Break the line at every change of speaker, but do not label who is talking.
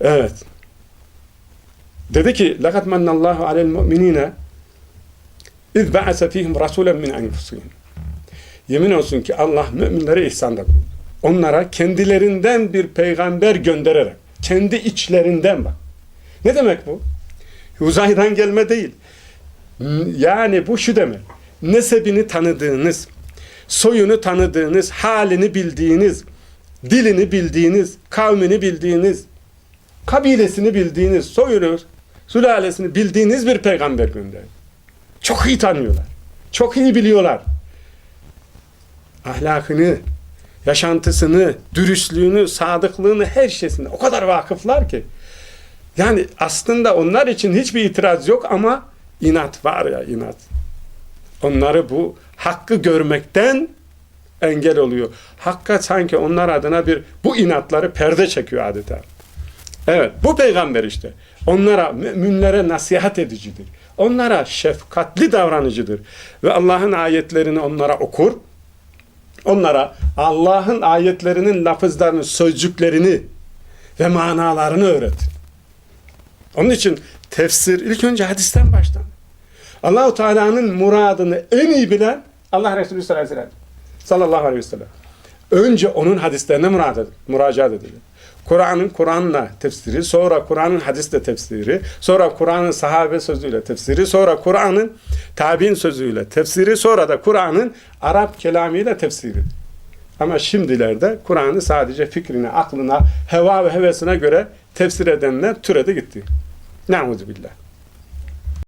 Evet. Dedi ki لَقَدْ مَنَّ اللّٰهُ عَلَى الْمُؤْمِنِينَ اِذْ بَعَسَ ف۪يهِمْ رَسُولًا مِنْ اَنْفُسِهِمْ Yemin olsun ki Allah müminlere ihsanda bulundu. Onlara kendilerinden bir peygamber göndererek, kendi içlerinden bak. Ne demek bu? Uzaydan gelme değil. Yani bu şu demek. Nesebini tanıdığınız, soyunu tanıdığınız, halini bildiğiniz, dilini bildiğiniz, kavmini bildiğiniz, kabilesini bildiğiniz, soyunu, sülalesini bildiğiniz bir peygamber gönder. Çok iyi tanıyorlar. Çok iyi biliyorlar. Ahlakını, yaşantısını, dürüstlüğünü, sadıklığını, her şeysine o kadar vakıflar ki. Yani aslında onlar için hiçbir itiraz yok ama inat var ya inat. Onları bu hakkı görmekten engel oluyor. Hakka sanki onlar adına bir bu inatları perde çekiyor adeta. Evet bu peygamber işte. Onlara, müminlere nasihat edicidir. Onlara şefkatli davranıcıdır. Ve Allah'ın ayetlerini onlara okur. Onlara Allah'ın ayetlerinin lafızlarını, sözcüklerini ve manalarını öğretir. Onun için tefsir ilk önce hadisten başlar. Allahu Teala'nın muradını en iyi bilen Allah Resulü sallallahu aleyhi ve sellem. Önce onun hadislerine müracaat edilir. Kur'an'ın Kur'an'la tefsiri, sonra Kur'an'ın hadisle tefsiri, sonra Kur'an'ın sahabe sözüyle tefsiri, sonra Kur'an'ın tabi'in sözüyle tefsiri, sonra da Kur'an'ın Arap kelamıyla tefsiri. Ama şimdilerde Kur'an'ı sadece fikrine, aklına, heva ve hevesine göre tefsir edenler türedi gitti. Nauzubillah.